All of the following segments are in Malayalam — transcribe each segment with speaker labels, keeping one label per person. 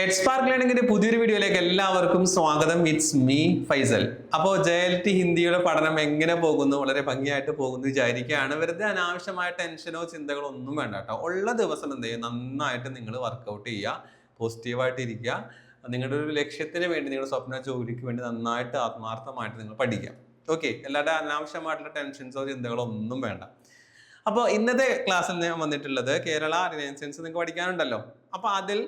Speaker 1: എഡ് സ്പാർക്ക് ലേണിംഗിന്റെ പുതിയൊരു വീഡിയോയിലേക്ക് എല്ലാവർക്കും സ്വാഗതം. ഇറ്റ്സ് മീ ഫൈസൽ അപ്പോൾ ജെ എൽ ടി ഹിന്ദിയുടെ പഠനം എങ്ങനെ പോകുന്നു? വളരെ ഭംഗിയായിട്ട് പോകുന്നു വിചാരിക്കുകയാണ്. വെറുതെ അനാവശ്യമായ ടെൻഷനോ ചിന്തകളോ ഒന്നും വേണ്ട കേട്ടോ. ഉള്ള ദിവസം എന്ത് ചെയ്യും നന്നായിട്ട് നിങ്ങൾ വർക്കൗട്ട് ചെയ്യുക. പോസിറ്റീവായിട്ട് ഇരിക്കുക. നിങ്ങളുടെ ഒരു ലക്ഷ്യത്തിന് വേണ്ടി നിങ്ങളുടെ സ്വപ്ന ജോലിക്ക് വേണ്ടി നന്നായിട്ട് ആത്മാർത്ഥമായിട്ട് നിങ്ങൾ പഠിക്കാം ഓക്കെ എല്ലാവരുടെ അനാവശ്യമായിട്ടുള്ള ടെൻഷൻസോ ചിന്തകളോ ഒന്നും വേണ്ട. അപ്പോൾ ഇന്നത്തെ ക്ലാസ്സിൽ ഞാൻ വന്നിട്ടുള്ളത് കേരള റിനൈൻസൻസ് നിങ്ങൾക്ക് പഠിക്കാനുണ്ടല്ലോ. അപ്പോൾ അതിൽ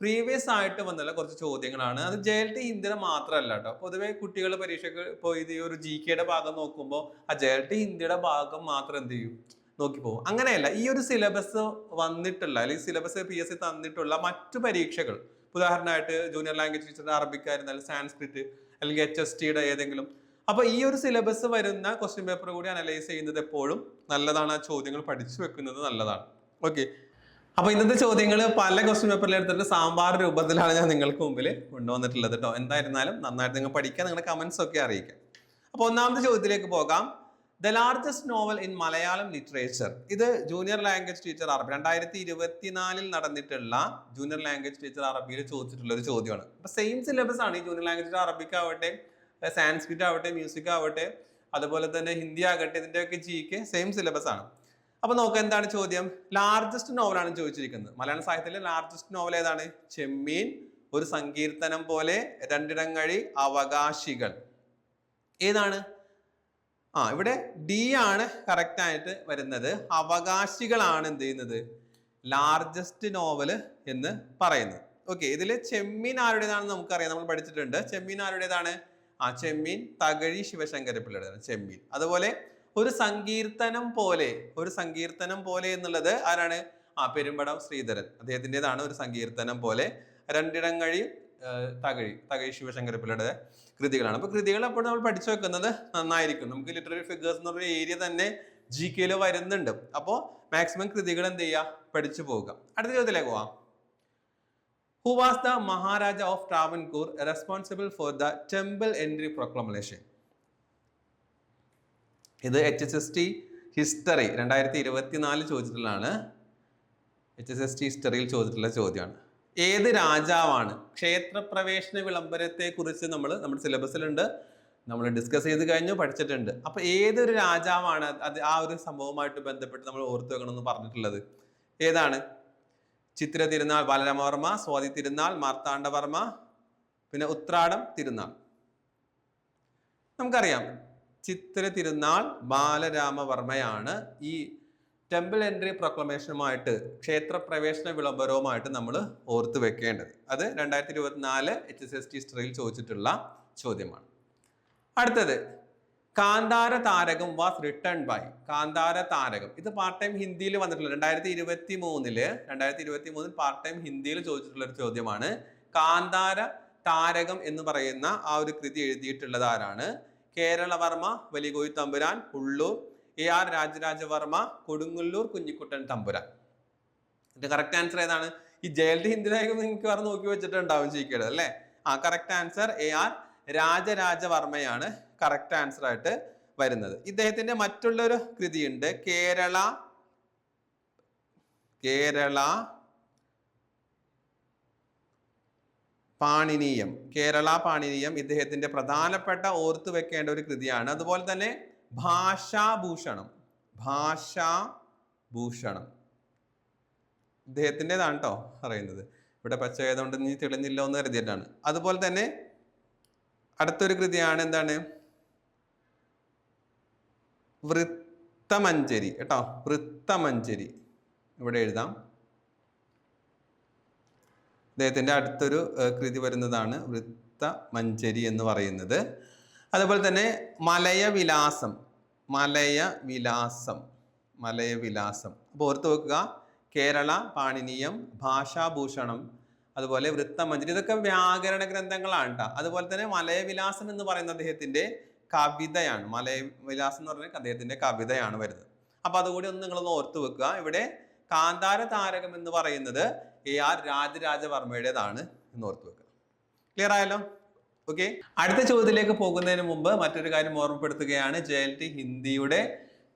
Speaker 1: പ്രീവിയസ് ആയിട്ട് വന്നുള്ള കുറച്ച് ചോദ്യങ്ങളാണ്. അത് ജെ എൽ ടി ഹിന്ദിയുടെ മാത്രമല്ല കേട്ടോ. പൊതുവേ കുട്ടികൾ പരീക്ഷയ്ക്ക് ഇപ്പോൾ ഇത് ഒരു ജി കെയുടെ ഭാഗം നോക്കുമ്പോൾ ആ ജെ എൽ ടി ഹിന്ദിയുടെ ഭാഗം മാത്രം എന്ത് ചെയ്യും? നോക്കി പോകും. അങ്ങനെയല്ല ഈ ഒരു സിലബസ് വന്നിട്ടുള്ള അല്ലെങ്കിൽ സിലബസ് പി എസ് സി തന്നിട്ടുള്ള മറ്റു പരീക്ഷകൾ ഉദാഹരണമായിട്ട് ജൂനിയർ ലാംഗ്വേജ് ടീച്ചർ അറബിക്കായിരുന്നാലും സാൻസ്ക്രിറ്റ് അല്ലെങ്കിൽ എച്ച് എസ് ടിയുടെ ഏതെങ്കിലും. അപ്പൊ ഈ ഒരു സിലബസ് വരുന്ന ക്വസ്റ്റ്യൻ പേപ്പർ കൂടി അനലൈസ് ചെയ്യുന്നത് എപ്പോഴും നല്ലതാണ് ആ ചോദ്യങ്ങൾ പഠിച്ചു വെക്കുന്നത് നല്ലതാണ്. ഓക്കെ അപ്പൊ ഇന്നത്തെ ചോദ്യങ്ങൾ പല ക്വസ്റ്റ്യൻ പേപ്പറിൽ എടുത്തിട്ട് സാമ്പാർ രൂപത്തിലാണ് ഞാൻ നിങ്ങൾക്ക് മുമ്പിൽ കൊണ്ടുവന്നിട്ടുള്ളത് കേട്ടോ എന്തായിരുന്നാലും നന്നായിട്ട് നിങ്ങൾ പഠിക്കുക നിങ്ങളുടെ കമന്റ്സ് ഒക്കെ അറിയിക്കാം അപ്പൊ ഒന്നാമത്തെ ചോദ്യത്തിലേക്ക് പോകാം. The largest novel in Malayalam literature ഇത് ജൂനിയർ ലാംഗ്വേജ് ടീച്ചർ അറബി. രണ്ടായിരത്തി ഇരുപത്തിനാലിൽ നടന്നിട്ടുള്ള ജൂനിയർ ലാംഗ്വേജ് ടീച്ചർ അറബിയിൽ ചോദിച്ചിട്ടുള്ള ഒരു ചോദ്യമാണ്. അപ്പൊ സെയിം സിലബസ് ആണ് ഈ ജൂനിയർ ലാംഗ്വേജ് അറബിക്ക് ആവട്ടെ സാൻസ്ക്രിറ്റ് ആവട്ടെ മ്യൂസിക് ആവട്ടെ അതുപോലെ തന്നെ ഹിന്ദി ആകട്ടെ ഇതിന്റെ ഒക്കെ ജിക്ക് സെയിം സിലബസ് ആണ്. അപ്പൊ നോക്കാം എന്താണ് ചോദ്യം? ലാർജസ്റ്റ് നോവലാണ് ചോദിച്ചിരിക്കുന്നത്. മലയാള സാഹിത്യത്തിലെ ലാർജസ്റ്റ് നോവൽ ഏതാണ്? ചെമ്മീൻ ഒരു സങ്കീർത്തനം പോലെ രണ്ടിടങ്ങഴി അവകാശികൾ. ഏതാണ്? ആ ഇവിടെ ഡി ആണ് കറക്റ്റ് ആയിട്ട് വരുന്നത്. അവകാശികളാണ് എന്ത് ചെയ്യുന്നത്? ലാർജസ്റ്റ് നോവൽ എന്ന് പറയുന്നത്. ഓക്കെ ഇതിൽ ചെമ്മീൻ ആരുടേതാണെന്ന് നമുക്കറിയാം. നമ്മൾ പഠിച്ചിട്ടുണ്ട്. ചെമ്മീൻ ആരുടേതാണ്? ആ ചെമ്മീൻ തകഴി ശിവശങ്കര പിള്ളയുടേതാണ് ചെമ്മീൻ. അതുപോലെ ഒരു സങ്കീർത്തനം പോലെ ഒരു സങ്കീർത്തനം പോലെ എന്നുള്ളത് ആരാണ്? ആ പെരുമ്പടം ശ്രീധരൻ. അദ്ദേഹത്തിന്റെതാണ് ഒരു സങ്കീർത്തനം പോലെ രണ്ടിടങ്ങഴി കഴി തകഴി തകഴി ശിവശങ്കരപ്പിള്ളയുടെ കൃതികളാണ്. അപ്പൊ കൃതികൾ എപ്പോഴും നമ്മൾ പഠിച്ചു വെക്കുന്നത് നന്നായിരിക്കും. നമുക്ക് ലിറ്റററി ഫിഗേഴ്സ് എന്ന് പറഞ്ഞ ഏരിയ തന്നെ ജി കെയിൽ വരുന്നുണ്ട്. അപ്പോൾ മാക്സിമം കൃതികൾ എന്ത് ചെയ്യുക? പഠിച്ചു പോവുക. അടുത്ത ചോദ്യത്തിലേക്ക് പോവാം. Who was the Maharaja of Travancore responsible for the temple entry proclamation ഇത് H S S T history രണ്ടായിരത്തി ഇരുപത്തിനാല് ചോദിച്ചിട്ടുള്ളതാണ് എച്ച് എസ് എസ് ടി ഹിസ്റ്ററിയിൽ ചോദിച്ചിട്ടുള്ള ചോദ്യമാണ്. ഏത് രാജാവാണ്? ക്ഷേത്രപ്രവേശന വിളംബരത്തെക്കുറിച്ച് നമ്മൾ നമ്മുടെ സിലബസിലുണ്ട് നമ്മൾ ഡിസ്കസ് ചെയ്ത് കഴിഞ്ഞു പഠിച്ചിട്ടുണ്ട്. അപ്പൊ ഏതൊരു രാജാവാണ് അത് ആ ഒരു സംഭവമായിട്ട് ബന്ധപ്പെട്ട് നമ്മൾ ഓർത്തു വെക്കണമെന്ന് പറഞ്ഞിട്ടുള്ളത്? ഏതാണ്? ചിത്ര തിരുനാൾ ബാലരാമവർമ്മ സ്വാതി തിരുനാൾ മാർത്താണ്ഡവർമ്മ പിന്നെ ഉത്രാടം തിരുനാൾ. നമുക്കറിയാം. ചിത്ര തിരുനാൾ ബാലരാമവർമ്മയാണ് ഈ ടെമ്പിൾ എൻട്രി പ്രൊക്ലമേഷനുമായിട്ട് ക്ഷേത്രപ്രവേശന വിളംബരവുമായിട്ട് നമ്മൾ ഓർത്ത് വെക്കേണ്ടത്. അത് രണ്ടായിരത്തി ഇരുപത്തിനാല് എച്ച് എസ് എസ് ടി ഹിസ്റ്ററിയിൽ ചോദിച്ചിട്ടുള്ള ചോദ്യമാണ്. അടുത്തത് കാന്താര താരകം വാസ് റിട്ടേൺ ബൈ കാന്താര താരകം. ഇത് പാർട്ട് ടൈം ഹിന്ദിയിൽ വന്നിട്ടുള്ള രണ്ടായിരത്തി ഇരുപത്തി മൂന്നിൽ രണ്ടായിരത്തി ഇരുപത്തി മൂന്നിൽ പാർട്ട് ടൈം ഹിന്ദിയിൽ ചോദിച്ചിട്ടുള്ള ഒരു ചോദ്യമാണ് കാന്താര താരകം എന്ന് പറയുന്ന ആ ഒരു കൃതി എഴുതിയിട്ടുള്ളത് ആരാണ്? Keralavarma Valiyakoyi Thampuran Ulloor A R Rajarajavarma Kodungallur Kunhikuttan Thampuran. ഇതിന്റെ കറക്റ്റ് ആൻസർ ഏതാണ്? ഈ ജയൽഡി ഹിന്ദിയിലേക്ക് നിങ്ങൾക്ക് വേറെ നോക്കി വെച്ചിട്ടുണ്ടാവും ചെയ്യിക്കേണ്ടത് അല്ലേ? ആ കറക്റ്റ് ആൻസർ എ ആർ രാജരാജവർമ്മയാണ് കറക്റ്റ് ആൻസർ ആയിട്ട് വരുന്നത്. ഇദ്ദേഹത്തിന്റെ മറ്റുള്ളൊരു കൃതിയുണ്ട് കേരള കേരള പാണിനീയം. കേരള പാണിനീയം ഇദ്ദേഹത്തിന്റെ പ്രധാനപ്പെട്ട ഓർത്തു വെക്കേണ്ട ഒരു കൃതിയാണ്. അതുപോലെ തന്നെ ഭാഷാഭൂഷണം. ഭാഷാഭൂഷണം. ഇദ്ദേഹത്തിന്റെതാണ് കേട്ടോ പറയുന്നത്. ഇവിടെ പച്ച ഏതുകൊണ്ട് നീ തെളിഞ്ഞില്ല എന്ന് കരുതിയിട്ടാണ്. അതുപോലെ തന്നെ അടുത്തൊരു കൃതിയാണ് എന്താണ്? വൃത്തമഞ്ചരി. കേട്ടോ? വൃത്തമഞ്ചരി. ഇവിടെ എഴുതാം. അദ്ദേഹത്തിന്റെ അടുത്തൊരു കൃതി വരുന്നതാണ് വൃത്ത മഞ്ചരി എന്ന് പറയുന്നത്. അതുപോലെ തന്നെ മലയവിലാസം മലയവിലാസം മലയവിലാസം. അപ്പോൾ ഓർത്ത് വെക്കുക കേരള പാണിനീയം ഭാഷാഭൂഷണം അതുപോലെ വൃത്തമഞ്ജരി ഇതൊക്കെ വ്യാകരണ ഗ്രന്ഥങ്ങളാണ് കേട്ടോ അതുപോലെ തന്നെ മലയവിലാസം എന്ന് പറയുന്ന അദ്ദേഹത്തിന്റെ കവിതയാണ്. മലയവിലാസം എന്ന് പറഞ്ഞാൽ അദ്ദേഹത്തിന്റെ കവിതയാണ് വരുന്നത്. അപ്പോൾ അതുകൂടി ഒന്ന് നിങ്ങളൊന്ന് ഓർത്ത് വെക്കുക. ഇവിടെ കാന്താര താരകം എന്ന് പറയുന്നത് എ ആർ രാജരാജവർമ്മയുടേതാണ് എന്ന് ഓർത്ത് വെക്കുക. ക്ലിയർ ആയല്ലോ? ഓക്കെ അടുത്ത ചോദ്യത്തിലേക്ക് പോകുന്നതിന് മുമ്പ് മറ്റൊരു കാര്യം ഓർമ്മപ്പെടുത്തുകയാണ്. ജെ എൽ ടി ഹിന്ദിയുടെ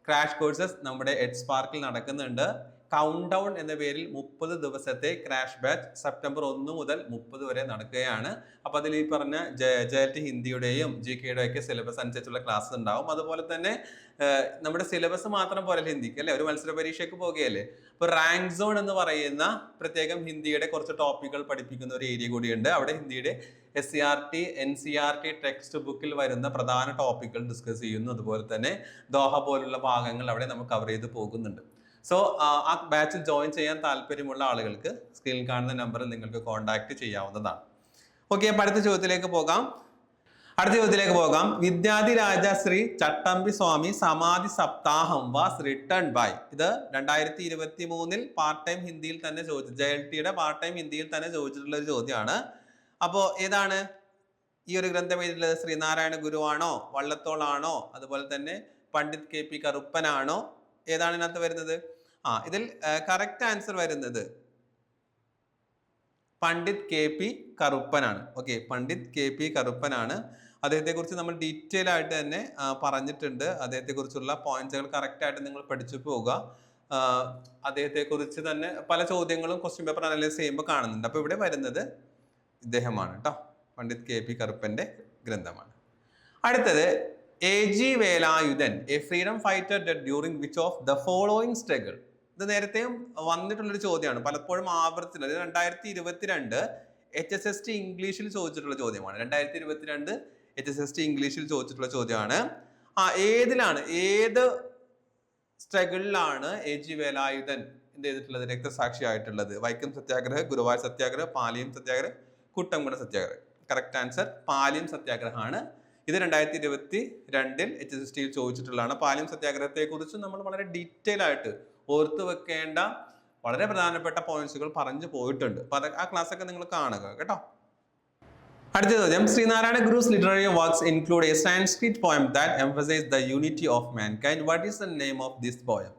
Speaker 1: ക്രാഷ് കോഴ്സസ് നമ്മുടെ എഡ് സ്പാർക്കിൽ നടക്കുന്നുണ്ട്. കൗണ്ട് ഡൗൺ എന്ന പേരിൽ മുപ്പത് ദിവസത്തെ ക്രാഷ് ബാച്ച് സെപ്റ്റംബർ ഒന്ന് മുതൽ മുപ്പത് വരെ നടക്കുകയാണ്. അപ്പൊ അതിൽ ഈ പറഞ്ഞ ജെ ടി ഹിന്ദിയുടെയും ജി കെയുടെ ഒക്കെ സിലബസ് അനുസരിച്ചുള്ള ക്ലാസ് ഉണ്ടാവും. അതുപോലെ തന്നെ നമ്മുടെ സിലബസ് മാത്രം പോലെ ഹിന്ദിക്ക് അല്ലെ? ഒരു മത്സര പരീക്ഷയ്ക്ക് പോകുകയല്ലേ അപ്പൊ റാങ്ക് സോൺ എന്ന് പറയുന്ന പ്രത്യേകം ഹിന്ദിയുടെ കുറച്ച് ടോപ്പിക്കുകൾ പഠിപ്പിക്കുന്ന ഒരു ഏരിയ കൂടിയുണ്ട്. അവിടെ ഹിന്ദിയുടെ S C R T N C R T text ബുക്കിൽ വരുന്ന പ്രധാന ടോപ്പിക്കുകൾ ഡിസ്കസ് ചെയ്യുന്നു. അതുപോലെ തന്നെ ദോഹ പോലുള്ള ഭാഗങ്ങൾ അവിടെ നമുക്ക് കവർ ചെയ്ത് പോകുന്നുണ്ട്. സോ ആ ബാച്ചിൽ ജോയിൻ ചെയ്യാൻ താല്പര്യമുള്ള ആളുകൾക്ക് സ്ക്രീനിൽ കാണുന്ന നമ്പറിൽ നിങ്ങൾക്ക് കോൺടാക്ട് ചെയ്യാവുന്നതാണ്. ഓക്കെ അപ്പൊ അടുത്ത ചോദ്യത്തിലേക്ക് പോകാം. അടുത്ത ചോദ്യത്തിലേക്ക് പോകാം. വിദ്യാധി രാജ ശ്രീ ചട്ടമ്പി സ്വാമി സമാധി സപ്താഹം വാസ് റിട്ടേൺ ബൈ ഇത് രണ്ടായിരത്തി ഇരുപത്തി മൂന്നിൽ പാർട്ട് ടൈം ഹിന്ദിയിൽ തന്നെ ചോദിച്ചു ജെ എൽ ടിയുടെ പാർട്ട് ടൈം ഹിന്ദിയിൽ തന്നെ ചോദിച്ചിട്ടുള്ള ഒരു ചോദ്യമാണ്. അപ്പോ ഏതാണ്? ഈ ഒരു ഗ്രന്ഥം എഴുതിയിട്ടുള്ളത് ശ്രീനാരായണ ഗുരുവാണോ വള്ളത്തോളാണോ അതുപോലെ തന്നെ പണ്ഡിറ്റ് കെ പി കറുപ്പനാണോ? ഏതാണ് ഇതിനകത്ത് വരുന്നത്? ആ ഇതിൽ കറക്റ്റ് ആൻസർ വരുന്നത് പണ്ഡിറ്റ് കെ പി കറുപ്പനാണ്. ഓക്കെ പണ്ഡിറ്റ് കെ പി കറുപ്പനാണ്. അദ്ദേഹത്തെക്കുറിച്ച് നമ്മൾ ഡീറ്റെയിൽ ആയിട്ട് തന്നെ പറഞ്ഞിട്ടുണ്ട്. അദ്ദേഹത്തെക്കുറിച്ചുള്ള പോയിന്റ്സുകൾ കറക്റ്റ് ആയിട്ട് നിങ്ങൾ പഠിച്ചു പോവുക. അദ്ദേഹത്തെക്കുറിച്ച് അദ്ദേഹത്തെ കുറിച്ച് തന്നെ പല ചോദ്യങ്ങളും ക്വസ്റ്റ്യൻ പേപ്പർ അനലൈസ് ചെയ്യുമ്പോൾ കാണുന്നുണ്ട്. അപ്പോൾ ഇവിടെ വരുന്നത് ഇദ്ദേഹമാണ് കേട്ടോ പണ്ഡിറ്റ് കെ പി കറുപ്പന്റെ ഗ്രന്ഥമാണ്. അടുത്തത് A G Velayudhan a freedom fighter dead during which of the following struggle ഇത് നേരത്തെയും വന്നിട്ടുള്ളൊരു ചോദ്യമാണ്. പലപ്പോഴും ആവർത്തിച്ചുള്ളത് അതായത് രണ്ടായിരത്തി ഇരുപത്തിരണ്ട് എച്ച് എസ് എസ് ടി ഇംഗ്ലീഷിൽ ചോദിച്ചിട്ടുള്ള ചോദ്യമാണ്. രണ്ടായിരത്തി ഇരുപത്തിരണ്ട് എച്ച് എസ് എസ് ടി ഇംഗ്ലീഷിൽ ചോദിച്ചിട്ടുള്ള ചോദ്യമാണ്. ആ ഏതിലാണ് ഏത് സ്ട്രഗിളിലാണ് എ ജി വേലായുധൻ എന്ത് ചെയ്തിട്ടുള്ളത്? രക്തസാക്ഷിയായിട്ടുള്ളത്. വൈക്കം സത്യാഗ്രഹ ഗുരുവായൂർ സത്യാഗ്രഹ പാലിയം സത്യാഗ്രഹ കുട്ടംകുട സത്യാഗ്രഹം. കറക്റ്റ് ആൻസർ പാലിയം സത്യാഗ്രഹമാണ്. ഇത് രണ്ടായിരത്തി ഇരുപത്തി രണ്ടിൽ എച്ച് എസ് എസ് ടിയിൽ ചോദിച്ചിട്ടുള്ളതാണ്. പാലിയം സത്യാഗ്രഹത്തെ കുറിച്ച് നമ്മൾ വളരെ ഡീറ്റെയിൽ ആയിട്ട് ഓർത്തു വെക്കേണ്ട വളരെ പ്രധാനപ്പെട്ട പോയിന്റ്സുകൾ പറഞ്ഞു പോയിട്ടുണ്ട്. അപ്പൊ അത് ആ ക്ലാസ് ഒക്കെ നിങ്ങൾ കാണുക കേട്ടോ? അടുത്ത ചോദ്യം Sreenarayana Guru's literary works include a Sanskrit poem that emphasize the unity of mankind what is the name of this poem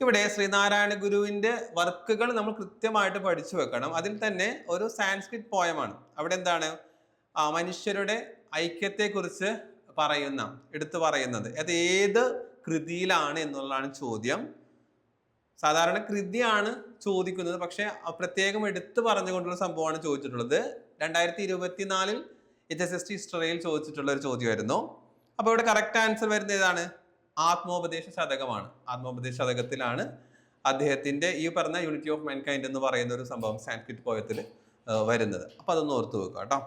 Speaker 1: ഇവിടെ ശ്രീനാരായണ ഗുരുവിന്റെ വർക്കുകൾ നമ്മൾ കൃത്യമായിട്ട് പഠിച്ചു വെക്കണം. അതിൽ തന്നെ ഒരു സാൻസ്ക്രിറ്റ് പോയമാണ് അവിടെ എന്താണ്? മനുഷ്യരുടെ ഐക്യത്തെക്കുറിച്ച് പറയുന്ന എടുത്തു പറയുന്നത്. അത് ഏത് കൃതിയിലാണ് എന്നുള്ളതാണ് ചോദ്യം. സാധാരണ കൃതിയാണ് ചോദിക്കുന്നത്. പക്ഷെ പ്രത്യേകം എടുത്തു പറഞ്ഞുകൊണ്ടുള്ള സംഭവമാണ് ചോദിച്ചിട്ടുള്ളത്. രണ്ടായിരത്തി ഇരുപത്തിനാലിൽ എച്ച് എസ് എസ് ടി ഹിസ്റ്ററിയിൽ ചോദിച്ചിട്ടുള്ള ഒരു ചോദ്യമായിരുന്നു. അപ്പോൾ ഇവിടെ കറക്റ്റ് ആൻസർ വരുന്ന ഏതാണ്? ആത്മോപദേശ ശതകമാണ്. ആത്മോപദേശ ശതകത്തിലാണ് അദ്ദേഹത്തിന്റെ ഈ പറഞ്ഞ യൂണിറ്റി ഓഫ് മാൻകൈൻഡ് എന്ന് പറയുന്ന ഒരു സംഭവം സാൻസ്ക്രിറ്റ് പോയത്തിൽ വരുന്നത്. അപ്പൊ അതൊന്ന് ഓർത്തു വെക്കുക കേട്ടോ.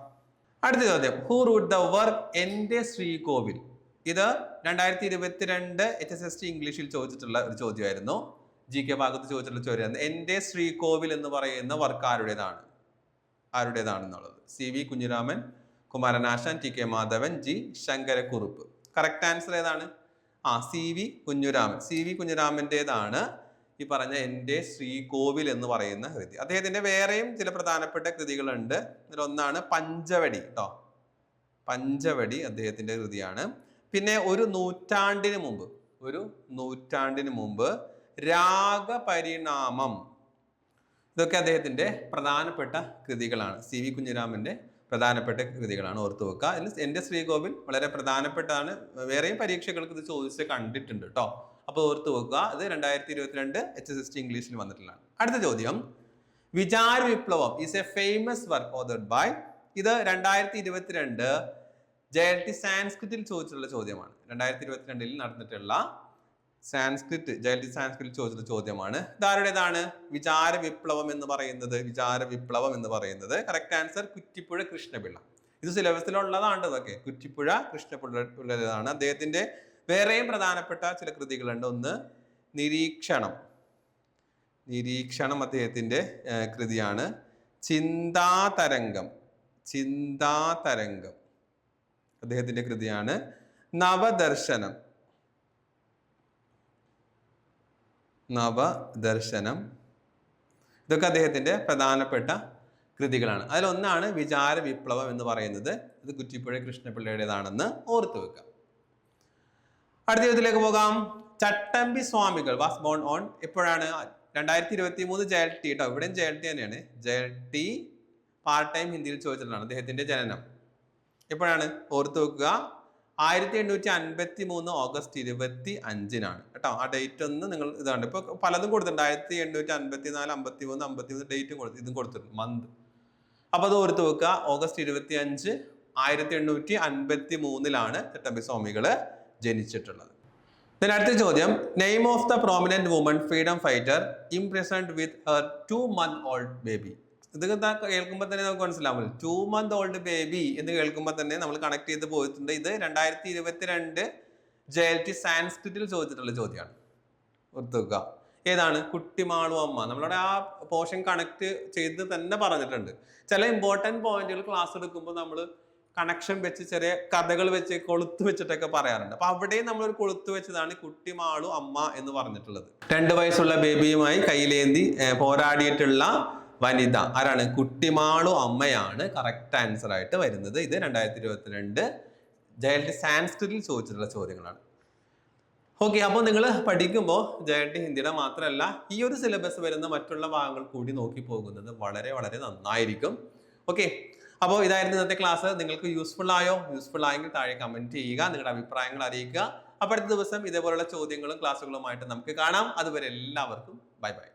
Speaker 1: അടുത്ത ചോദ്യം. ഹൂ റൂട്ട് ദ വർക്ക് എന്റെ ശ്രീകോവിൽ? ഇത് രണ്ടായിരത്തി ഇരുപത്തിരണ്ട് എച്ച് എസ് എസ് ടി ഇംഗ്ലീഷിൽ ചോദിച്ചിട്ടുള്ള ഒരു ചോദ്യമായിരുന്നു. ജി കെ ഭാഗത്ത് ചോദിച്ചിട്ടുള്ള ചോദ്യമായിരുന്നു എന്റെ ശ്രീകോവിൽ എന്ന് പറയുന്ന വർക്ക് ആരുടേതാണ്? ആരുടേതാണെന്നുള്ളത്? C V Kunjiraman Kumaranasan T K Madhavan G Sankarakurup. Correct answer ഏതാണ്? ആ C V Kunjuraman. C V കുഞ്ഞുരാമന്റെതാണ് ഈ പറഞ്ഞ എന്റെ ശ്രീകോവിൽ എന്ന് പറയുന്ന കൃതി. അദ്ദേഹത്തിന്റെ വേറെയും ചില പ്രധാനപ്പെട്ട കൃതികളുണ്ട്. ഇതിലൊന്നാണ് പഞ്ചവടി കേട്ടോ പഞ്ചവടി അദ്ദേഹത്തിന്റെ കൃതിയാണ്. പിന്നെ ഒരു നൂറ്റാണ്ടിന് മുമ്പ് ഒരു നൂറ്റാണ്ടിന് മുമ്പ് രാഗപരിണാമം. ഇതൊക്കെ അദ്ദേഹത്തിന്റെ പ്രധാനപ്പെട്ട കൃതികളാണ്. സി വി കുഞ്ഞിരാമന്റെ പ്രധാനപ്പെട്ട കൃതികളാണ് ഓർത്തു വെക്കുക. അതിൽ എന്റെ ശ്രീകോവിൽ വളരെ പ്രധാനപ്പെട്ടാണ് വേറെയും പരീക്ഷകൾക്ക് ഇത് ചോദിച്ച് കണ്ടിട്ടുണ്ട് കേട്ടോ അപ്പോൾ ഓർത്തു വെക്കുക. ഇത് രണ്ടായിരത്തി ഇരുപത്തിരണ്ട് എച്ച് എസ് എസ് ടി ഇംഗ്ലീഷിൽ വന്നിട്ടുള്ളതാണ്. അടുത്ത ചോദ്യം. Vichara Viplavam is a famous work authored by ഇത് രണ്ടായിരത്തി ഇരുപത്തിരണ്ട് ജെ എൽ ടി സാൻസ്ക്രിറ്റിൽ ചോദിച്ചിട്ടുള്ള ചോദ്യമാണ്. രണ്ടായിരത്തി ഇരുപത്തിരണ്ടിൽ നടന്നിട്ടുള്ള സാൻസ്ക്രിറ്റ് ജെ സാൻസ്ക്രിറ്റ് ചോദിച്ച ചോദ്യമാണ്. ഇതാരുടേതാണ്? വിചാര വിപ്ലവം എന്ന് പറയുന്നത്. വിചാര വിപ്ലവം എന്ന് പറയുന്നത്. Correct answer Kuttipuzha Krishnapillai. ഇത് സിലബസിലുള്ളതാണ് ഇതൊക്കെ. കുറ്റിപ്പുഴ കൃഷ്ണപിള്ളതാണ് അദ്ദേഹത്തിന്റെ വേറെയും പ്രധാനപ്പെട്ട ചില കൃതികളുണ്ട്. ഒന്ന് നിരീക്ഷണം. നിരീക്ഷണം അദ്ദേഹത്തിന്റെ കൃതിയാണ്. ചിന്താതരംഗം. ചിന്താതരംഗം. അദ്ദേഹത്തിന്റെ കൃതിയാണ്. നവദർശനം. നവദർശനം. ഇതൊക്കെ അദ്ദേഹത്തിന്റെ പ്രധാനപ്പെട്ട കൃതികളാണ്. അതിലൊന്നാണ് വിചാര വിപ്ലവം എന്ന് പറയുന്നത്. ഇത് കുറ്റിപ്പുഴ കൃഷ്ണപിള്ളയുടേതാണെന്ന് ഓർത്തു വെക്കാം. അടുത്ത ചോദ്യത്തിലേക്ക് പോകാം. ചട്ടമ്പി സ്വാമികൾ വാസ് ബോൺ ഓൺ എപ്പോഴാണ്? രണ്ടായിരത്തി ഇരുപത്തി മൂന്ന് ജയൽ ടി കേട്ടോ ഇവിടെയും ജയൽ ടി തന്നെയാണ്. ജയൽ ടി പാർട്ട് ടൈം ഹിന്ദിയിൽ ചോദിച്ചിട്ടുള്ളതാണ്. അദ്ദേഹത്തിന്റെ ജനനം. എപ്പോഴാണ്? ഓർത്തു വെക്കുക. ആയിരത്തി എണ്ണൂറ്റി അൻപത്തി മൂന്ന് ഓഗസ്റ്റ് ഇരുപത്തി അഞ്ചിനാണ് കേട്ടോ ആ ഡേറ്റ് ഒന്ന് നിങ്ങൾ ഇതാണ് ഇപ്പൊ പലതും കൊടുത്തിട്ടുണ്ട്. ആയിരത്തി എണ്ണൂറ്റി അൻപത്തി നാല് അമ്പത്തി മൂന്ന് അമ്പത്തി മൂന്ന് ഡേറ്റും കൊടുത്തു ഇതും കൊടുത്തിട്ടുണ്ട് മന്ത് അപ്പൊ അത് ഓർത്ത് വെക്കുക ഓഗസ്റ്റ് ഇരുപത്തി അഞ്ച് ആയിരത്തി എണ്ണൂറ്റി അൻപത്തി മൂന്നിലാണ് ചട്ടമ്പി സ്വാമികൾ ജനിച്ചിട്ടുള്ളത്. പിന്നെ അടുത്ത ചോദ്യം name of the prominent woman freedom fighter imprisoned with her two month old baby ഇത് കേൾക്കുമ്പോൾ തന്നെ നമുക്ക് മനസ്സിലാവും ടു മന്ത് ഓൾഡ് ബേബി എന്ന് കേൾക്കുമ്പോൾ തന്നെ നമ്മൾ കണക്ട് ചെയ്ത് പോയിട്ടുണ്ട്. ഇത് രണ്ടായിരത്തി ഇരുപത്തിരണ്ട് ജെ എൽ ടി സാൻസ്ക്രിറ്റിൽ ചോദിച്ചിട്ടുള്ള ചോദ്യമാണ്. ഓർത്ത് വെക്കുക ഏതാണ് കുട്ടിമാളും അമ്മ. നമ്മളവിടെ ആ പോർഷൻ കണക്ട് ചെയ്ത് തന്നെ പറഞ്ഞിട്ടുണ്ട്. ചില ഇമ്പോർട്ടന്റ് പോയിന്റുകൾ ക്ലാസ് എടുക്കുമ്പോൾ നമ്മൾ കണക്ഷൻ വെച്ച് ചെറിയ കഥകൾ വെച്ച് കൊളുത്ത് വെച്ചിട്ടൊക്കെ പറയാറുണ്ട്. അപ്പൊ അവിടെയും നമ്മൾ ഒരു കൊളുത്ത് വെച്ചതാണ് കുട്ടിമാളും അമ്മ എന്ന് പറഞ്ഞിട്ടുള്ളത്. രണ്ട് വയസ്സുള്ള ബേബിയുമായി കയ്യിലേന്തി പോരാടിയിട്ടുള്ള വനിത. ആരാണ്? കുട്ടിമാളു അമ്മയാണ്. കറക്റ്റ് ആൻസർ ആയിട്ട് വരുന്നത്. ഇത് രണ്ടായിരത്തി ഇരുപത്തിരണ്ട് ജയൽറ്റി സാൻസ്ക്രിറ്റിൽ ചോദിച്ചിട്ടുള്ള ചോദ്യങ്ങളാണ്. ഓക്കെ അപ്പോൾ നിങ്ങൾ പഠിക്കുമ്പോൾ ജയട്ടി ഹിന്ദിയുടെ മാത്രമല്ല ഈ ഒരു സിലബസ് വരുന്ന മറ്റുള്ള ഭാഗങ്ങൾ കൂടി നോക്കി പോകുന്നത് വളരെ വളരെ നന്നായിരിക്കും. ഓക്കെ അപ്പോൾ ഇതായിരുന്നു ഇന്നത്തെ ക്ലാസ് നിങ്ങൾക്ക് യൂസ്ഫുൾ ആയോ? യൂസ്ഫുൾ ആയെങ്കിൽ താഴെ കമന്റ് ചെയ്യുക. നിങ്ങളുടെ അഭിപ്രായങ്ങൾ അറിയിക്കുക. അപ്പോൾ അടുത്ത ദിവസം ഇതേപോലുള്ള ചോദ്യങ്ങളും ക്ലാസ്സുകളുമായിട്ട് നമുക്ക് കാണാം. അതുവരെ എല്ലാവർക്കും ബൈ ബൈ